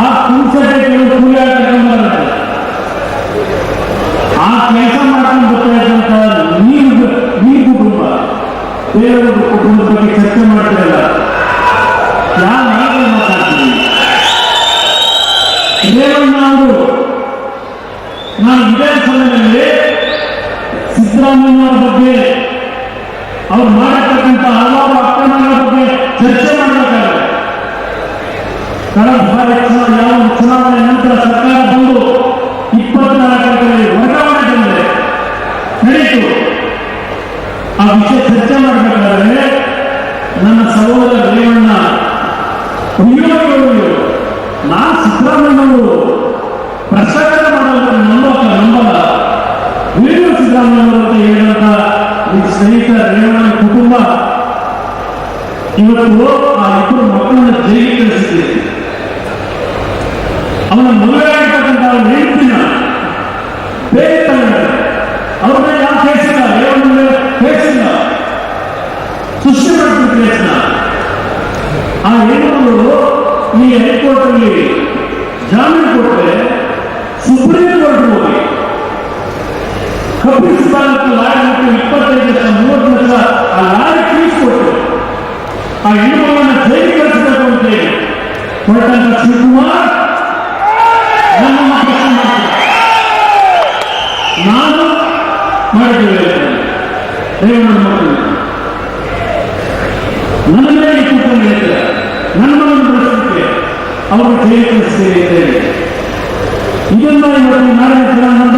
ಆ ತುಂಬಿಸಕ್ಕೆ ಕೆಲವು ಕೂಲಿ ಆಗ್ತಕ್ಕಂಥ ಆ ಕೆಲಸ ಮಾಡ್ಕೊಂಡು ಇದ್ದಂತ ನೀವು ನೀವು ಕುಟುಂಬ. ಬೇರೆಯವ್ರ ಕುಟುಂಬದ ಬಗ್ಗೆ ಚರ್ಚೆ ಮಾಡ್ತಿರಲ್ಲ ಯಾವ ಮಾತಾಡ್ತೀನಿ ಅವರು ನಾನು ವಿಧಾನಸಭೆಯಲ್ಲಿ ಸಿದ್ದರಾಮಯ್ಯ ಅವರ ಬಗ್ಗೆ, ಅವ್ರು ಮಾಡತಕ್ಕಂತ ಹಲವಾರು ಅಕ್ರಮಗಳ ಬಗ್ಗೆ ಚರ್ಚೆ ಮಾಡಬೇಕಾದ್ರೆ ಕಳೆದ ಬಾರಿ ಯಾವ ಚುನಾವಣೆ ಸರ್ಕಾರ ಬಂದು ಇಪ್ಪತ್ನಾಲ್ಕರಲ್ಲಿ ವರ್ಗಾವಣೆ ನಡೀತು ಆ ವಿಷಯ ಚರ್ಚೆ ಮಾಡಬೇಕಾದ್ರೆ ನನ್ನ ಸಹೋದರ ರೇವಣ್ಣ ಅಯ್ಯೋ ನಾ ನಾನು ಸಿದ್ದರಾಮಯ್ಯನವರು ಭ್ರಷ್ಟಾಚಾರ ಮಾಡೋದ್ರ ನಂಬಕ ನಂಬಲ್ಲ ವೀಡಿಯೋ ಸಿದ್ದರಾಮಯ್ಯನವರು ಅಂತ ಹೇಳಿದಂತ ಸ್ನೇಹಿತ ರೇವಣ್ಣ ಕುಟುಂಬ ಇವತ್ತು ಆ ಇಬ್ಬರು ಮಕ್ಕಳನ್ನ ಜೈಲಿಗೆ ಕಳಿಸಿದ್ದೀರಿ ಅವನ ಮದುವೆ ಆಗಿರ್ತಕ್ಕಂಥ ಅವನ ಹೆಂಡತಿನ ಬೇರೆ ತಗೊಂಡ್ರೆ ಅವ್ರನ್ನ ಯಾವ ಕೇಸಿಲ್ಲ ರೇವಣ್ಣ ಕೇಸಿಲ್ಲ ಸೃಷ್ಟಿ ಮಾಡ್ತೀನಿ ಕೇಸನ್ನ ಆ ಹೆಣ್ಣುಗಳು ಈ ಹೈಕೋರ್ಟ್ ಅಲ್ಲಿ ಜಾಮೀನು ಕೊಟ್ಟರೆ ಸುಪ್ರೀಂ ಕೋರ್ಟ್ ಹೋಗಿ ಕಪಿಸ್ತಾನಕ್ಕೆ ಲಾರಿ ಮತ್ತು ಇಪ್ಪತ್ತೈದು ಲಕ್ಷ, ಮೂವತ್ತು ಲಕ್ಷ ಆ ಲಾರಿ ಫೀಸ್ ಆ ಹೆಣ್ಣುಮಗಳನ್ನ ಜೈಲಿಗೆ ಕಳಿಸಬೇಕು ಅಂತ ಹೇಳಿ. ಕೊಟ್ಟಂತ ಶಿವಕುಮಾರ್ ನನ್ನನ್ನು ಪ್ರಶ್ನೆ ಮಾಡ್ತಾರೆ ನಾನು ಮಾಡಿದ್ದೇವೆ ರೇವಣ್ಣ ಮಕ್ಕಳು ನನ್ನ ಮೇಲೆ ಕೂತ್ಕೊಂಡು ಹೇಳ್ತಾರೆ ನನ್ನ ಮಗನ ಬೆಳೆಸಲಿಕ್ಕೆ ಅವರು ಜೈಲು ಕಳಿಸ್ತೇವೆ ಅಂತ ಹೇಳಿ ಇದನ್ನ ಇವತ್ತು ನಾಡಿನ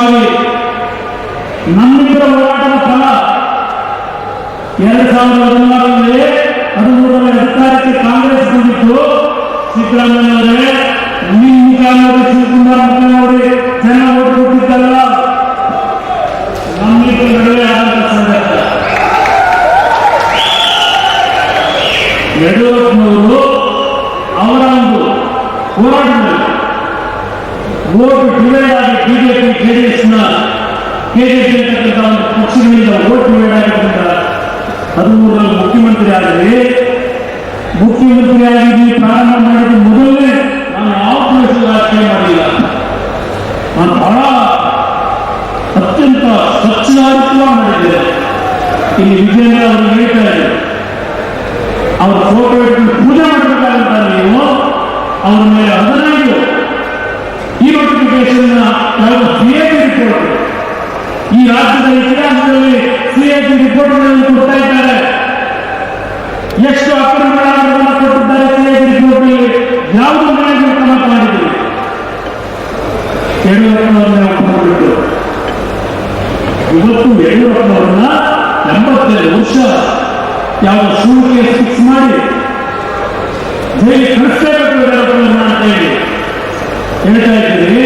ಆಡಳಿತ ಪಕ್ಷವಾಗಿ ನಮ್ಮಿಬ್ಬರ ಹೋರಾಟದ ಫಲ ಎರಡ್ ಸಾವಿರದ ಹದಿನಾರರಲ್ಲಿ ಹದಿಮೂರರಲ್ಲಿ ಅಧಿಕಾರಕ್ಕೆ ಕಾಂಗ್ರೆಸ್ ಬಂದಿತ್ತು ಸಿದ್ದರಾಮಯ್ಯವರೇ ನಿಮ್ಮ ಕಾಲದಲ್ಲಿ ಶಿವಕುಮಾರ್ ಮುಖ್ಯಮಂತ್ರಿ ಜನ ಓಟ್ ಕೊಟ್ಟಿದ್ದಲ್ಲ ನಮ್ಮಿಬ್ಬರ ನಡುವೆ ಆದಂತ ಓಟ್ ಡಿವೈಡ್ ಆಗಿ ಬಿಜೆಪಿ ಜೆಡಿಎಸ್ನ ಕೆಜೆಪಿ ಅಂತಕ್ಕಂಥ ಒಂದು ಪಕ್ಷಗಳಿಂದ ಓಟ್ ಡಿವೈಡ್ ಆಗಿದ್ದರಿಂದ ಹದಿಮೂರರಲ್ಲಿ ಮುಖ್ಯಮಂತ್ರಿ ಆದರೆ ಮುಖ್ಯಮಂತ್ರಿ ಆಗಿ ಪ್ರಾರಂಭ ಮಾಡಿದ ಮೊದಲನೇ ನಾನು ಯಾವ ಪ್ರದೇಶದ ರಾಜಕೀಯ ಮಾಡಿಲ್ಲ ನಾನು ಬಹಳ ಅತ್ಯಂತ ಸ್ವಚ್ಛಾರಿತವಾಗಿ ಮಾಡಿದ್ದೇನೆ ಇಲ್ಲಿ ವಿಜೇಂದ್ರ ಅವರು ಹೇಳ್ತಾ ಇದ್ದಾರೆ ಅವರ ಫೋಟೋ ಇಟ್ಕೊಂಡು ಪೂಜೆ ಮಾಡಬೇಕಾದಂತ ನೀವು ಅವರ ಮೇಲೆ ಹದಿನೈದು ಈ ನೋಟಿಫಿಕೇಶನ್ ಸಿಎಜಿ ರಿಪೋರ್ಟ್ ಈ ರಾಜ್ಯದ ಇತಿಹಾಸದಲ್ಲಿ ಸಿಎಜಿ ರಿಪೋರ್ಟ್ಗಳನ್ನು ಕೊಡ್ತಾ ಇದ್ದಾರೆ. ಎಷ್ಟು ಅಕ್ರಮಗಳನ್ನು ಕೊಟ್ಟಿದ್ದಾರೆ ಸಿಎಜಿ ರಿಪೋರ್ಟ್ ಯಾವುದು ಮನೆಗೆ ಕ್ರಮ ಮಾಡಿದ್ದೀವಿ ಯಡಿಯೂರಪ್ಪನವರನ್ನ ಒಪ್ಪಿಕೊಂಡು ಇವತ್ತು ಯಡಿಯೂರಪ್ಪನವರನ್ನ ಎಂಬತ್ತೆರಡು ವರ್ಷ ಯಾವ ಸುಳ್ಳಿಗೆ ಫಿಕ್ಸ್ ಮಾಡಿ ಜೈಲಿಗೆ ಕಳಿಸ್ಲೇಬೇಕು ಯಡಿಯೂರಪ್ಪನವ್ರನ್ನ ಹೇಳ್ತಾ ಇದ್ದೀರಿ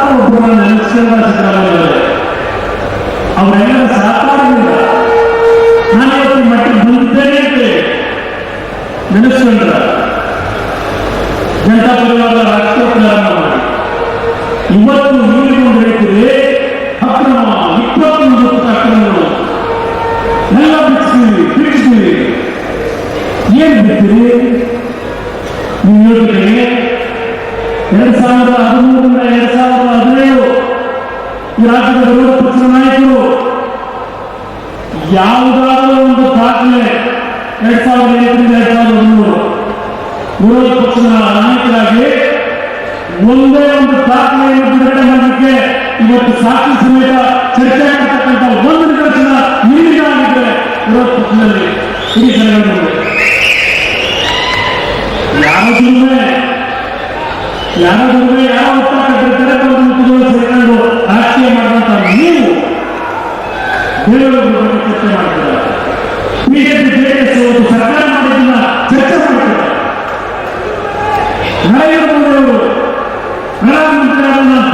கொடுக்குறாங்க லட்சியமா இருக்கிறாங்க அவர் என்ன சாப்பாடு நாளைக்கு மட்டும் புரிந்தேன்னு ಐವತ್ತೊಂದರಲ್ಲಿ ಹಿರಿಕರನ್ನು ಯಾವುದೂ ಯಾರಾದ್ರೂ ಯಾವ ಒತ್ತಾಗಿರ್ತಾರೆ ಕುಟುಂಬ ಸೇರಿಕೊಂಡು ರಾಜಕೀಯ ಮಾಡುವಂತ ನೀವು? ಬೇರೆಯವರು ಚರ್ಚೆ ಮಾಡ್ತಾರೆ? ಬಿಜೆಪಿ ಜೆಡಿಎಸ್ ಒಂದು ಸರ್ಕಾರ ಮಾಡೋದನ್ನ ಚರ್ಚೆ ಮಾಡ್ತಾರೆ? ಪ್ರಧಾನಮಂತ್ರಿ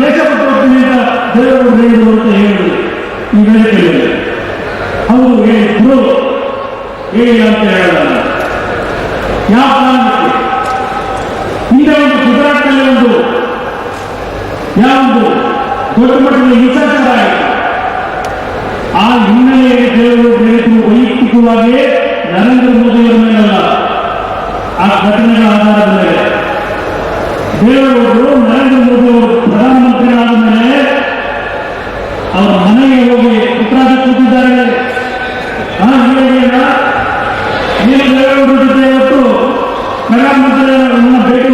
ದೇಶ ಅಂತ ದೇವರು ಹೇಳಿದರು ಅಂತ ಹೇಳಿ ಈ ಹೇಳಿಕೆಯಲ್ಲಿ ಅವರು ಹೇಳಿದ್ರು ಹೇಳಿ ಅಂತ ಹೇಳಲ್ಲ ಯಾವ ಕಾರಣಕ್ಕೆ ಹಿಂದೆ ಒಂದು ಗುಜರಾತ್ನಲ್ಲಿ ಒಂದು ಯಾವೊಂದು ದೊಡ್ಡ ಮಟ್ಟದ ಹಿಂಸಾಚಾರ ಆ ಹಿನ್ನೆಲೆಯಲ್ಲಿ ದೇವರು ಬೆಳೆದು ವೈಯಕ್ತಿಕವಾಗಿ ನರೇಂದ್ರ ಮೋದಿಯವರ ಮೇಲಲ್ಲ, ಆ ಘಟನೆಗಳ ಆಧಾರದ ಮೇಲೆ. ದೇವರು ನರೇಂದ್ರ ಮೋದಿ ಅವರು ಪ್ರಧಾನಮಂತ್ರಿಗಳಾದ ಮೇಲೆ, ಅವರ ಮನೆಗೆ ಹೋಗಿ ಪುತ್ರಾಜ ಕೂತಿದ್ದಾರೆ ప్రధానమంత్రి ఉన్న భేటీ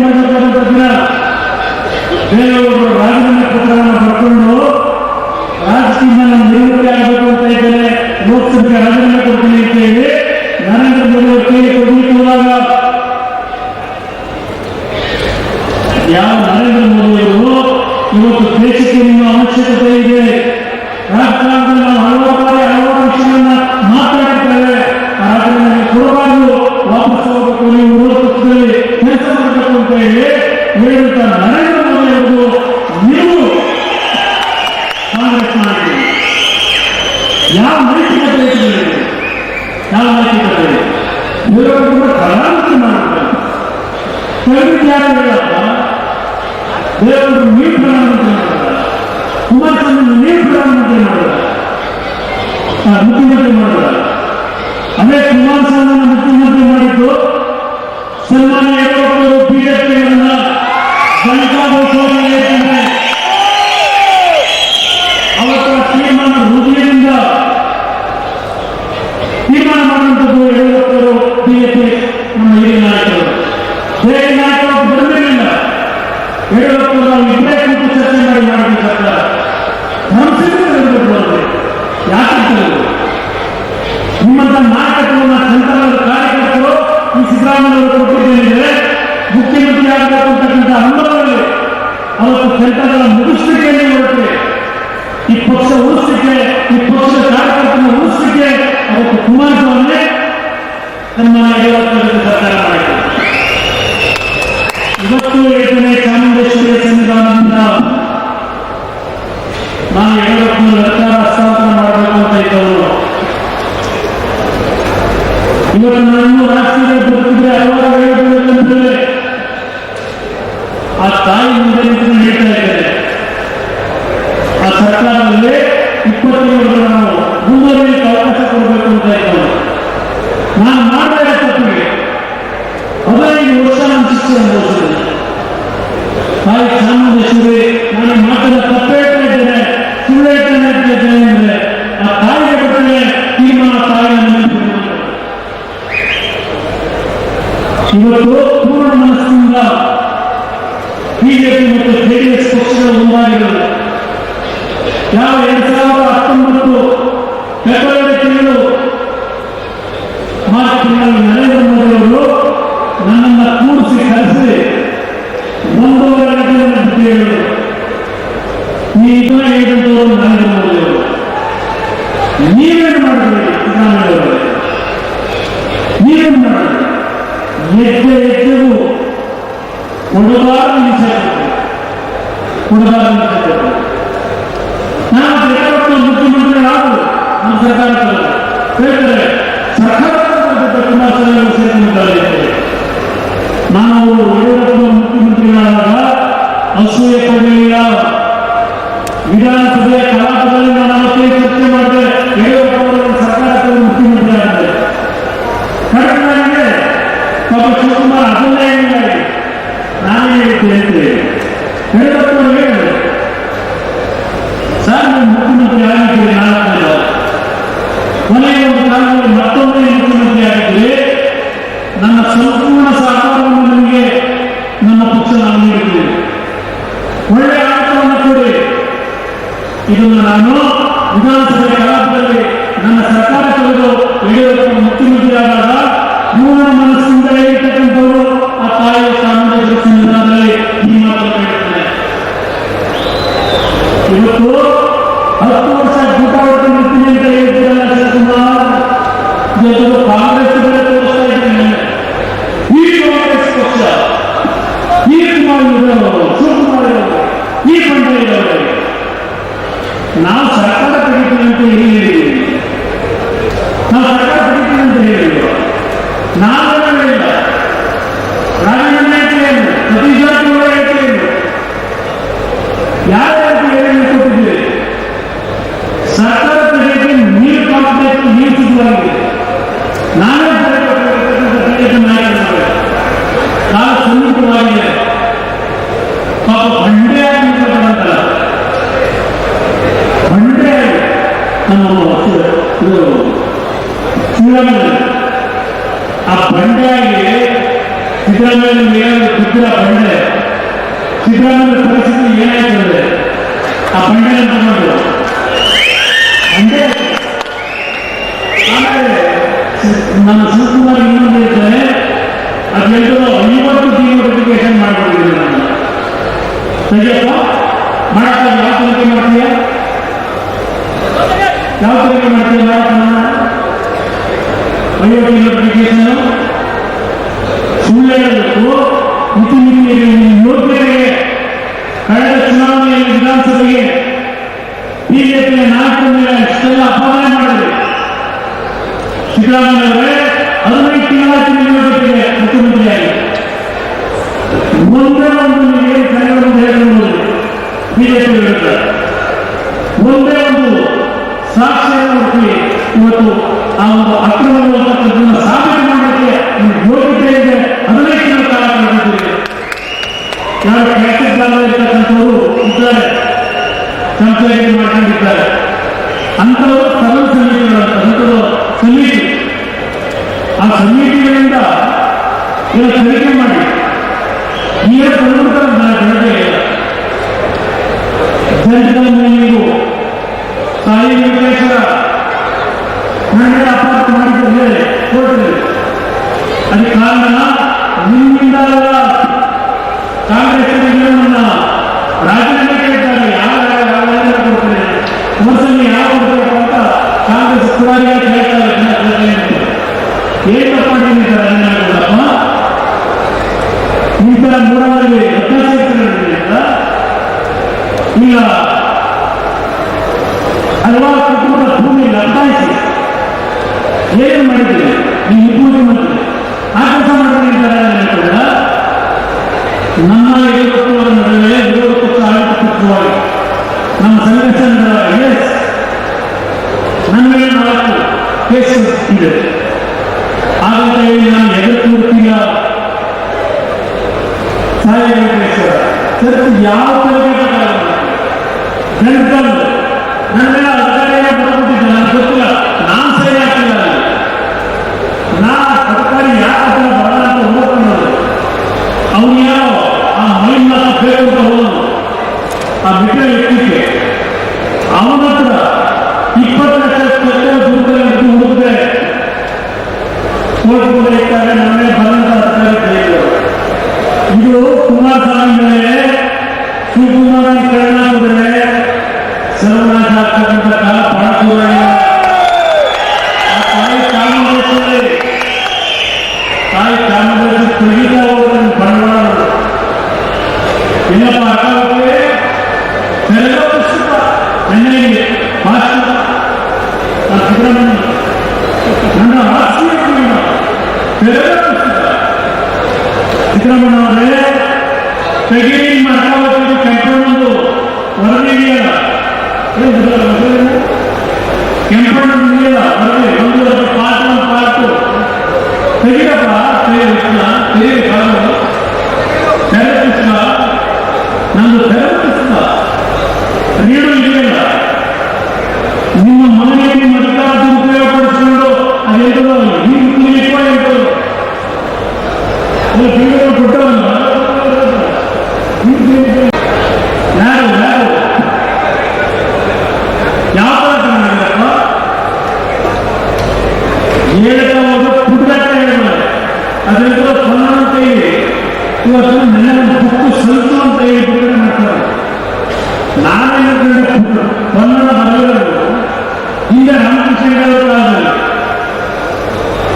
రాజధాని పత్రాలను పడుతున్నాను ಯಾವ ನೈತಿಕ ಕಥೆ ಯಾವ ನೈತಿಕ ಕಥೆ ದೇವರು ಕೂಡ ಕಲಾಂತಿ ಮಾಡ್ತಾರೆ ಪ್ರವೃತ್ತಿ ಯಾರಿಲ್ಲಪ್ಪ ದೇವರು ನೀವು ಪ್ರಧಾನಮಂತ್ರಿ ಮಾಡಿದ್ದಾರೆ ಕುಮಾರಸ್ವಾಮಿ ನೀವು ಪ್ರಧಾನಮಂತ್ರಿ ಮಾಡಿದ್ದಾರೆ ಮುಖ್ಯಮಂತ್ರಿ ಮಾಡಿದ್ದಾರೆ ಅದೇ ಕುಮಾರಸ್ವಾಮಿ ಮುಖ್ಯಮಂತ್ರಿ ಮಾಡಿದ್ದು ಸನ್ಮಾನ್ಯ ಬಿಜೆಪಿಯನ್ನ ಗಣಕಾಭೋತ್ಸವ ಇವತ್ತು ಏಟನೇ ಚಾಮುಂಡೇಶ್ವರಿ ಸನ್ನಿಧಾನದಿಂದ ನಾನು ನೀವೇನು ಮಾಡಿದ್ರಿ? ನೀವೇನು ಮಾಡಿದ್ರಿ? ಹೆಜ್ಜೆ ಹೆಜ್ಜೆಗೂ ಕೊಡಬಾರ ನಿಷೇಧ ಕೊಡಬಾರ ನಾವು ಆದರು ನಮ್ಮ ಸರ್ಕಾರ ಹೇಳ್ತಾರೆ ಸರ್ಕಾರ ಕುಮಾರಸ್ವಾಮಿ ಸೇರಿಕೊಂಡಿದ್ದಾರೆ ನಾವು ಮುಖ್ಯಮಂತ್ರಿಗಳಾದಾಗ ಅಸೂಯೆ ಪಡಲಿಲ್ಲ ವಿಧಾನಸಭೆಯ ಕಲಾಪದಲ್ಲಿ ನಾನು ಅವತ್ತೇ ಚರ್ಚೆ ಮಾಡಿದೆ ಯಡಿಯೂರಪ್ಪ ಅವರು ಸರ್ಕಾರಕ್ಕೆ ಮುಖ್ಯಮಂತ್ರಿ ಆಗಿದ್ದಾರೆ ಇವತ್ತು ಹತ್ತು ವರ್ಷ ಊಟ ಹೊಡ್ಕೊಂಡಿರ್ತೀನಿ ಅಂತ ಹೇಳ್ತೀರಲ್ಲ ಶಿವಕುಮಾರ್ ಕಾಂಗ್ರೆಸ್ ಈ ಕಾಂಗ್ರೆಸ್ ಪಕ್ಷ ಈ ಕುಮಾರ್ ಇರೋರು ಶಿವಕುಮಾರ್ ಇರೋರು ಈ ಇರೋರು ನಾವು ಸರ್ಕಾರ ತೆಗಿತೀವಿ ಅಂತ ಹೇಳಿ ಹೇಳಿದ್ದೀವಿ ನಾವು ಸರ್ಕಾರ ತೆಗಿತೀವಿ ಅಂತ ಹೇಳಿದ್ರು ನಾವೇನೂ ಹೇಳಿಲ್ಲ ರಾಜೀನಾಮೆ ಏನು ಸತೀಶ್ ಜಾರಕಿಹೊಳಿ ಏನು ಯಾರ್ಯಾರು ಹೇಳಿಕೆ ಕೊಟ್ಟಿದ್ದೀವಿ ಸರ್ಕಾರ ತೆಗೆಯಕ್ಕೆ ನೀರು ಕಾಂಪ್ಲೆಕ್ಸ್ ನೀರು ಸಿಗುವಾಗಿದೆ ನಾನೇ ತೆಗೆದುಕೊಳ್ಳತಕ್ಕಂಥ ನಾಯಕರು ಸನ್ನಿಹಿತವಾಗಿದೆ ಪಾಪ ಬಂಡೆ ಆಗಿರ್ತಕ್ಕಂಥ ಬಂಡೆ ನಮ್ಮ ಇದು ಶ್ರೀರಾಮಲ್ಲಿ ಆ ಬಂಡೆಯಾಗಿ ಸಿದ್ದರಾಮಯ್ಯ ಮೇಲೆ ಬಿದ್ದಿರ ಬಂಡೆ. ಸಿದ್ದರಾಮಯ್ಯ ಪರಿಸ್ಥಿತಿ ಏನಾಯ್ತು ಆ ಬಂಡೆನ ತಗೊಂಡು ಬಂಡೆ. ಆಮೇಲೆ ನಮ್ಮ ಶಿವಕುಮಾರ್ ಇನ್ನೊಂದು ಅದೆಲ್ಲರೂ ಐವತ್ತು ಡಿನೋಟಿಫಿಕೇಶನ್ ಮಾಡಿಕೊಂಡಿದ್ದೀನಿ ನಾನು. ಸರಿಯಪ್ಪ ಮಾಡ್ತಾ ಯಾವ ತನಿಖೆ ಮಾಡ್ತೀಯ? ಯಾವ ತನಿಖೆ ಮಾಡ್ತೀಯ ಮಾಡಕ್ಕ ಐವತ್ತು ಡಿನೋಟಿಫಿಕೇಶನ್ ಸುಳ್ಳು ಹೇಳಬೇಕು. ಮಿತಿ ಮಿತಿಯಲ್ಲಿ ಯೋಗ್ಯತೆಗೆ ಕಳೆದ ಚುನಾವಣೆಯಲ್ಲಿ ವಿಧಾನಸಭೆಗೆ ಬಿಜೆಪಿಯ ನಾಲ್ಕು ಮೇಲೆ ಅಷ್ಟೆಲ್ಲ ಅಪಮಾನ ಮಾಡಿದೆ. ಸಿದ್ದರಾಮಯ್ಯ ಅವರೇ ಹದಿನೈದು ನಿಮ್ಮ ಜೊತೆಗೆ ಮುಖ್ಯಮಂತ್ರಿಯಾಗಿ. ಒಂದೇ ಕನ್ನಡ ಹೇಳ್ಬೋದು ಬಿಜೆಪಿ ವಿರುದ್ಧ. ಒಂದೇ ಹುಡುಕಿ ಇವತ್ತು ಆ ಒಂದು ಸಾಬೀತು ಮಾಡಲಿಕ್ಕೆ ಇದೆ. ಹದಿನೈದು ತಿಂಗಳ ಕಾಲ ಕಳೆದಿದ್ದೀರಿ. ಯಾರು ಇದ್ದಾರೆ. ಕಂಪ್ಲೇಂಟ್ ಮಾಡ್ಕೊಂಡಿದ್ದಾರೆ. ಅಂಥವರು ಸಮಿತಿ ಸಮಿತಿಗಳಿಂದ ಈಗ ತನಿಖೆ ಮಾಡಿ. ಈಗ ನಾನು ಬೆಳಗ್ಗೆ ಜನಗಳ ನೀವು ಸಾಯಿ ವೆಂಕಟೇಶ್ವರ ನನಗೆ ಅಪಾರ್ಥ ಮಾಡಿದ್ದಾರೆ ಕೋರ್ಟ್ನಲ್ಲಿ ಅದಕ್ಕೆ ಕಾರಣ ನಿಮ್ಮಿಂದ ಕಾಂಗ್ರೆಸ್ ನನ್ನ ರಾಜೀನಾಮೆ ಕೇಳ್ತಾರೆ ಯಾವ ರಾಜೀನಾಮೆ ಕೊಡ್ತಾರೆ ಕುಮಾರಸ್ವಾಮಿ ಯಾವ ಕೊಡ್ಬೇಕು ಅಂತ ಕಾಂಗ್ರೆಸ್ ಪುರಾರಿಯಾಗಿ ಹೇಳ್ತಾರೆ ಜನ ಕೇಳ್ತಾರೆ. ಏನ್ ತಪ್ಪು ಮಾಡಿದ್ದೀನಿ ರಾಜೀನಾಮೆ ಕೊಡಪ್ಪ ಈ ತರ ಮೂರವರೆಗೆ ವ್ಯತ್ಯಾಸ ಈಗ ಹಲವಾರು ಕುಟುಂಬದ ಭೂಮಿ ಲಭಾಯಿಸಿ ಏನು ಮಾಡಿದ್ದೀರಿ ನೀವು ಮುಖ್ಯಮಂತ್ರಿ ಆ ಕೆಲಸ ಮಾಡಿದ್ರೆ ಕೂಡ ನಮ್ಮ ಯಡಿಯೂರಪ್ಪನವರ ನಡುವೆ ವಿರೋಧ ಪಕ್ಷ ಆಡಳಿತ ಪಕ್ಷವಾಗಿ ನಮ್ಮ ಸಂಘರ್ಷದ ಎಸ್ ನನ್ನ ಮೇಲೆ ನಾಲ್ಕು ಕೇಸ್ ಇದೆ ಆದಂತ ಹೇಳಿ ನಾನು ಎದುರು ಕೂರ್ತಿಲ್ಲ ಸಾಯಿ ವೆಂಕಟೇಶ್ವರ ಸರ್ ಯಾವ ಗಂಟಲು ನನ್ನ ಸಿದ್ದರಾಮಯ್ಯ ತೆಗಿರಿ ಮಠಾವತಿ ಕೆಂಪಣ್ಣಂದು ವರದಿ ಇದೆಯಲ್ಲ ಕೆಂಪಣ್ಣ ಇದೆಯಲ್ಲ ವರದಿ ಒಂದು ಪಾತ್ರ ಪಾತು ತೆಗಿರಪ್ಪ ತೆಗಿಲ್ಲ ತೆಗಿರಿ ಕಾಲ నన్ను తెరపరుస్తున్నా నేడు ఇదేనా నిన్ను మనకి మధ్యకాలం ఉపయోగపడుతుందో అది ఎంతో నీకు ఎక్కువ ఎంతో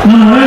মনে হয়